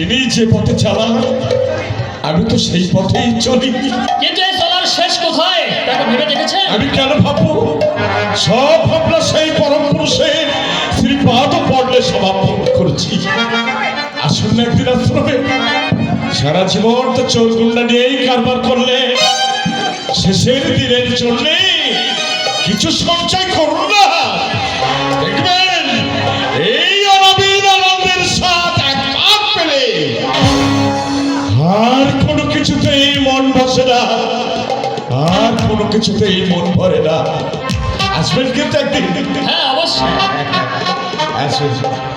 তিনি যে পথে চালান আমি তো সেই পথেই চলি। কিন্তু এই চলার শেষ কোথায়? তাকে ভেবে দেখেছেন? আমি কেন ভাববো? সব ভাবনা সেই পরম পুরুষের শ্রীপাদ পড়লে সমাপন করেছি। আসুন না একদিন আশ্রমে। সারা জীবন তো চোর গুন্ডা নিয়েই কারবার করলে শেষের দিনের জন্য কিছু সঞ্চয় করুন না। কোনো কিছুতেই মন ভরে না। আসবেন কিন্তু একদিন। হ্যাঁ অবশ্যই। আসবেন হ্যাঁ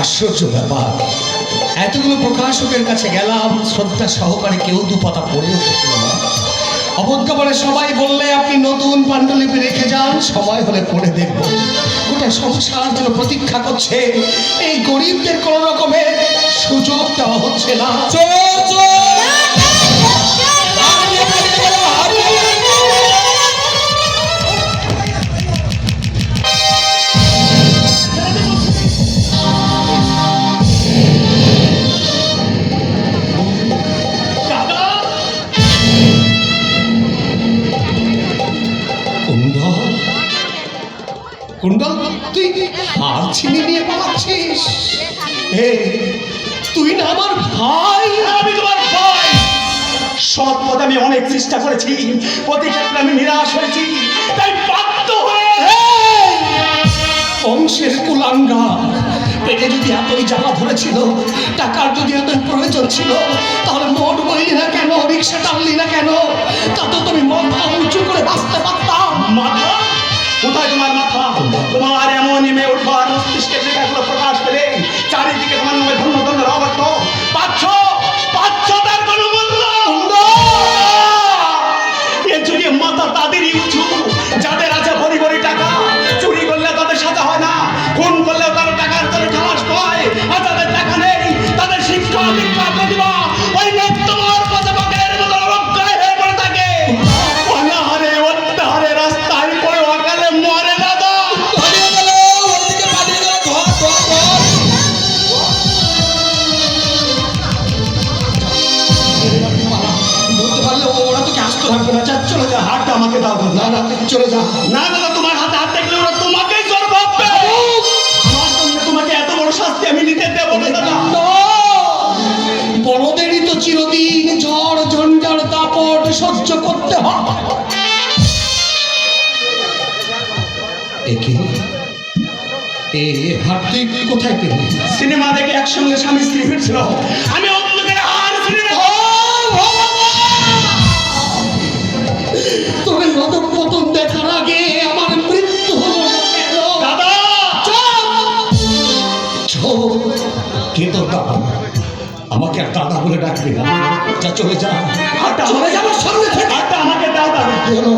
আশ্চর্য ব্যাপার। এতগুলো প্রকাশকের কাছে গেলাম, শ্রদ্ধা সহকারে কেউ দু পাতা পড়েও না। অবজ্ঞা বলে সবাই বললে, আপনি নতুন পাণ্ডুলিপি রেখে যান, সময় হলে পড়ে দেখব। গোটা সংসার যেন প্রতীক্ষা করছে, এই গরিবদের কোনো রকমের সুযোগ দেওয়া হচ্ছে না। সৎ পথে আমি অনেক চেষ্টা করেছি প্রতি ক্ষেত্রে আমি নিরাশ হয়েছি। তাই বাধ্য হয়ে বংশের কুলাঙ্গা, পেটে যদি এতই জ্বালা ধরেছিল, টাকার যদি এত প্রয়োজন ছিল, তাহলে মোট বইলি না কেন, রিক্সা টানলি না কেন? তাতে তুমি মাথা উঁচু করে বাঁচতে পারতাম। মাথা? কোথায় তোমার মাথা? তোমার এমন ইমে উঠবার মস্তিষ্কের লেখাগুলো প্রকাশ পেলে, চারিদিকে তোমার নামে ধন্য ধন্য অবর্ত পাচ্ছ? পাচ্ছ করতে হয়। কোথায় পেলি? সিনেমা দেখে একসঙ্গে স্বামী স্ত্রী ফিরছিল। আমি অন্ধকারে হার পতন দেখার আগে আমার মৃত্যু হলো। দাদা! আমাকে আর দাদা বলে ডাকবি না। যা চলে যা হাতটা চলে আমাকে যাব সামনে থেকে হাতটা আমাকে দাও দাদা। কেন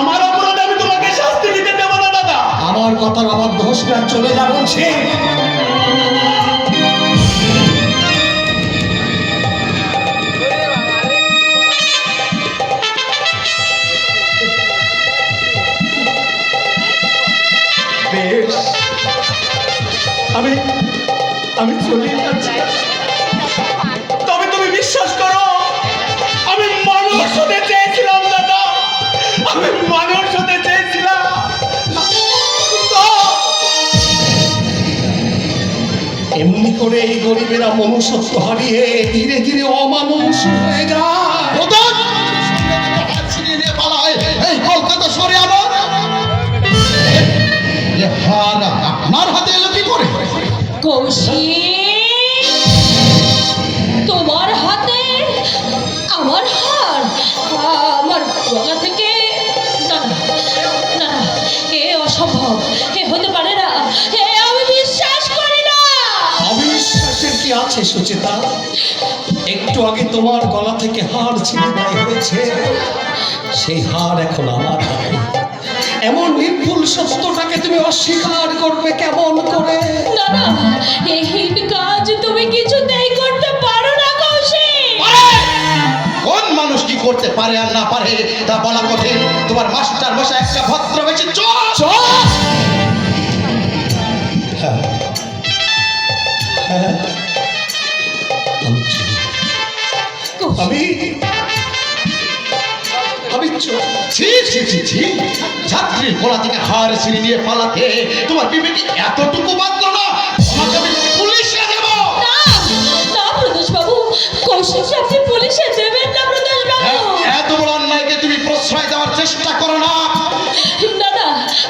আমার অপরাধে আমি তোমাকে শাস্তি দিতে দেবো না দাদা। আমার কথার আমার দোষ না চলে যা বলছে। আমি আমি চলে যাচ্ছি। হতে চেয়েছিলাম দাদা। আমি মানুষ হতে চেয়েছিলাম। এমনি করে এই গরিবেরা মনুষ্যত্ব হারিয়ে ধীরে ধীরে অমানুষ হয়ে যায়। এই কলকাতা শহরে আমার হার আপনার হাতে এলো কি করে? কৌশিক! সুচেতা একটু আগে তোমার গলা থেকে হার ছিঁড়ে দেওয়া হয়েছে। সেই হার এখন আমার হাতে। এমন নির্ভুল সত্যটাকে তুমি অস্বীকার করবে কেমন করে? না না এই কাজ তুমি কিছুতেই করতে পারো না কৌশিক। কোন মানুষ কি করতে পারে আর না পারে তা বলা কঠিন তোমার মাস্টার মশাই একটা ভদ্র বেশি চোখ হ্যাঁ। হ্যাঁ। আমি? আমি। ছি ছি ছি ছি ছাত্রীর গলা থেকে হার ছিঁড়ে নিয়ে পালাতে তোমার বিবেকে এতটুকু বাঁধলো না তোমাকে আমি পুলিশে দেবো। না না প্রদোষ বাবু কৌশিক আপনি পুলিশে দেবেন না প্রদোষ বাবু এত বড় অন্যায়কে তুমি প্রশ্রয় দেওয়ার চেষ্টা করো না। দাদা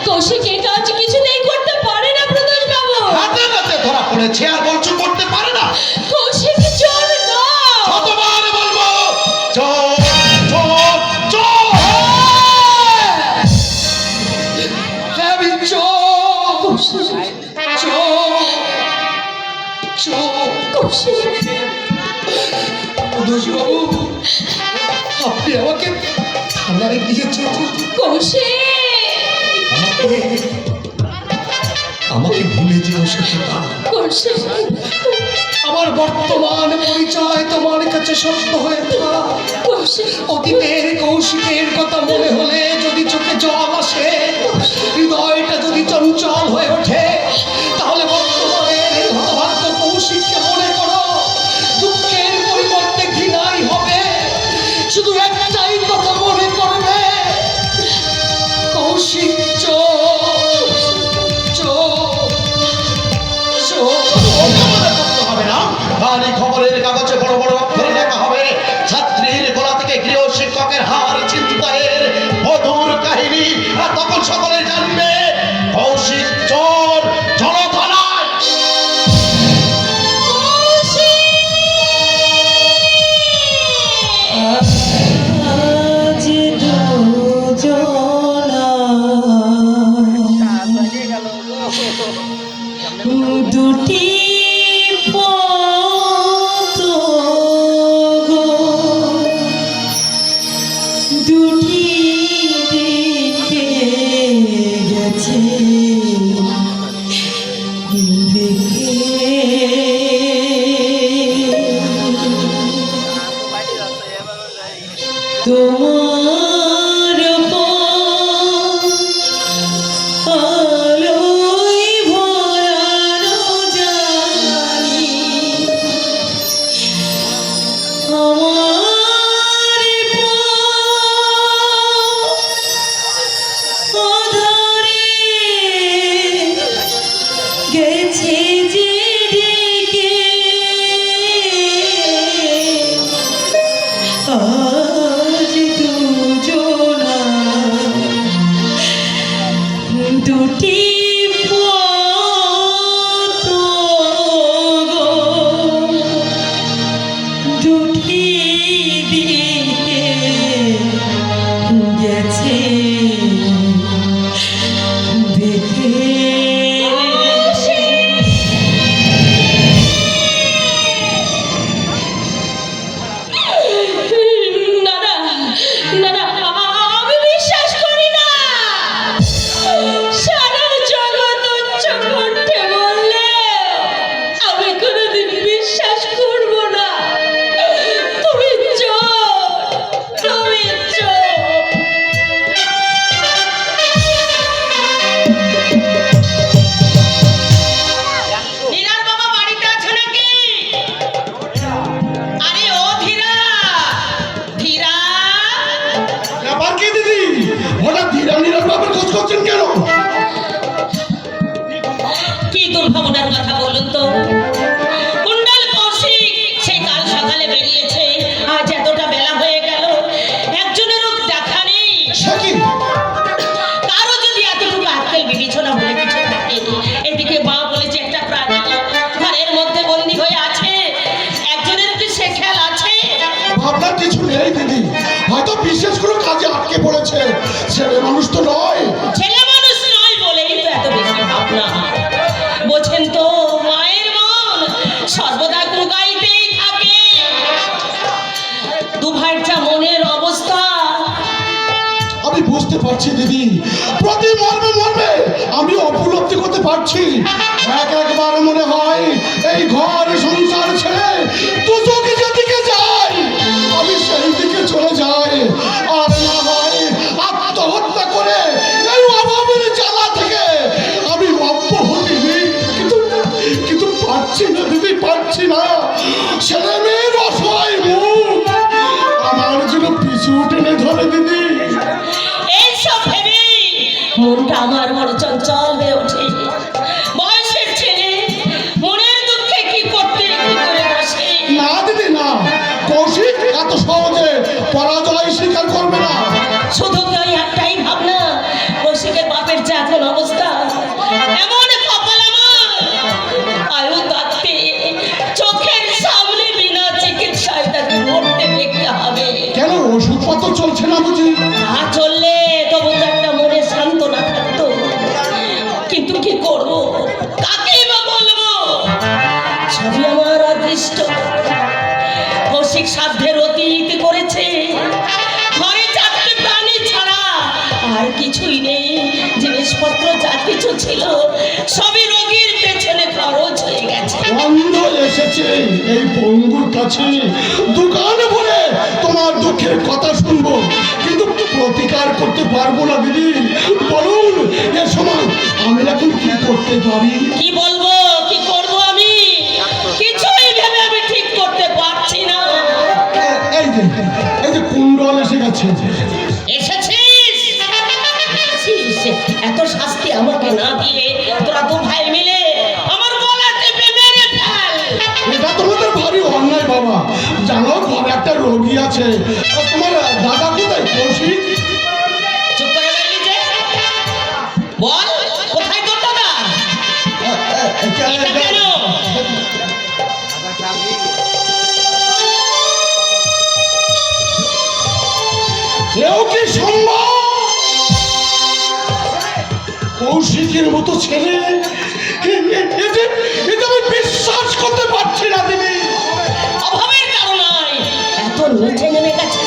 কৌশিক এই কাজ কিছুতেই করতে পারে না প্রদোষ বাবু হাতে হাতে ধরা পড়েছে আর বলছো করতে পারে না? আপনি আমাকে থানায় দিয়েছেন কৌশিক আমাকে ভুলে যেও সেটা আমার বর্তমান পরিচয় তোমার কাছে সত্য হয়ে অতীতের কৌশিকের কথা মনে হলে যদি চোখে জল আসে হৃদয়টা যদি চঞ্চল হয়ে ওঠে পারছি। এক একবার মনে হয় এই ঘর এই বঙ্গুর কাছে দোকান ভরে তোমার দুঃখের কথা শুনব। কিন্তু প্রতিকার করতে পারব না দিদি। বলুন এ সময় আমি এখন কি করতে পারি? কি বলব? কি করব আমি? কিছুই ভেবে আমি ঠিক করতে পারছি না। এই যে এই যে কুণ্ডল এসে গেছে। আছে। তোমার দাদা কোথায়? কৌশিক? চুপ করে রইলি যে? বল কোথায় তোর দাদা? এও কি সম্ভব? কৌশিকের মতো ছেলে? এ- এ- এতে এতে আমি বিশ্বাস করতে নিচে নেমে গেছে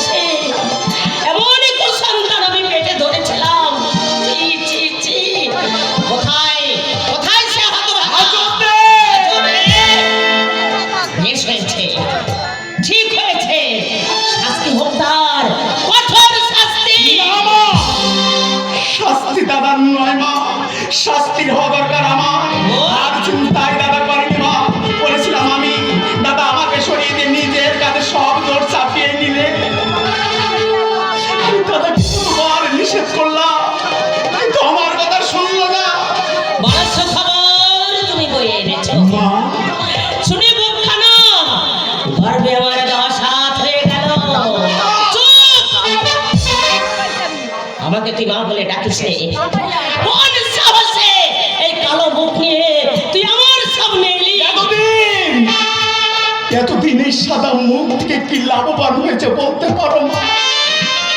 সাদা মুখ থেকে কি লাভবান হয়েছে বলতে পারো মা?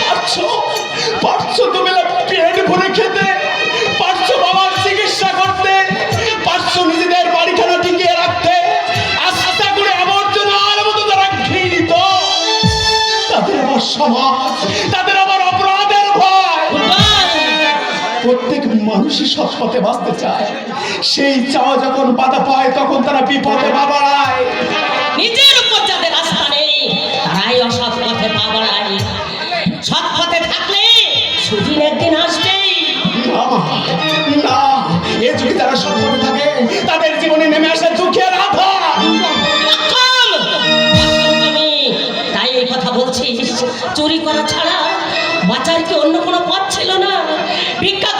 পারছ? পারছ তো বেলা পেট ভরে খেতে? বাবার চিকিৎসা করতে? নিজেদের বাড়িখানা টিকিয়ে রাখতে? করে মতো তারা নিত তাদের আবার সমাজ, তাদের আবার অপরাধের প্রত্যেক মানুষই সৎ পথে বাঁচতে চায়। সেই চাওয়া যখন বাধা পায়, তখন তারা বিপদে বাবাড়ায় নিজের না এ যুগে তারা সৎ থাকে, তাদের জীবনে নেমে আসে দুঃখের তুমি তাই এই কথা বলছিস চুরি করা ছাড়া বাঁচার কি অন্য কোনো পথ ছিল না? ভিক্ষা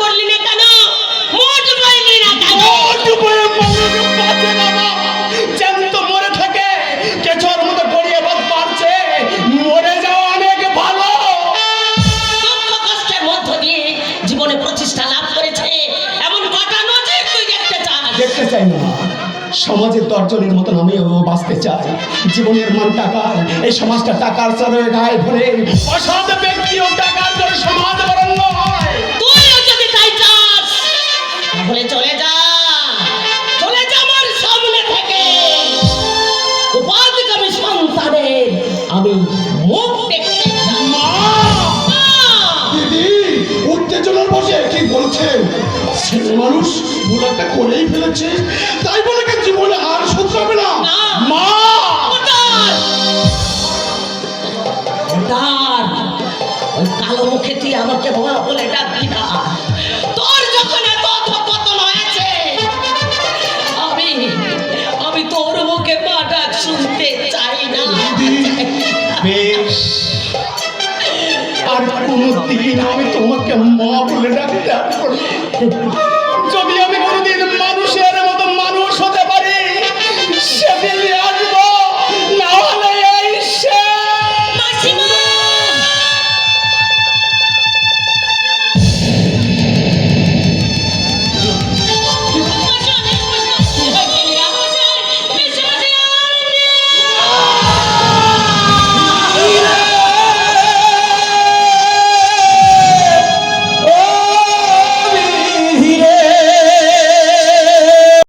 সমাজের দর্জনের মতন আমি বাঁচতে চাই। জীবনের মান টাকার, এই সমাজটা টাকার চলে গায়ে ভরে। অসৎ টাকার সমাজ বরণ্য হয় যদি তাই চাস, তাহলে চলে যা। ভুল করেই ফেলেছে তাই বলে কি জীবনে আর শোধরাবে না? মা! কালো মুখে তুই আমাকে মা বলে ডাকবি না। তোর যখন এত অধপতন হয়েছে আমি আমি তোর মুখে মা ডাক শুনতে চাই না। বেশ। আর কোনদিন আমি তোমাকে মা বলে ডাকতে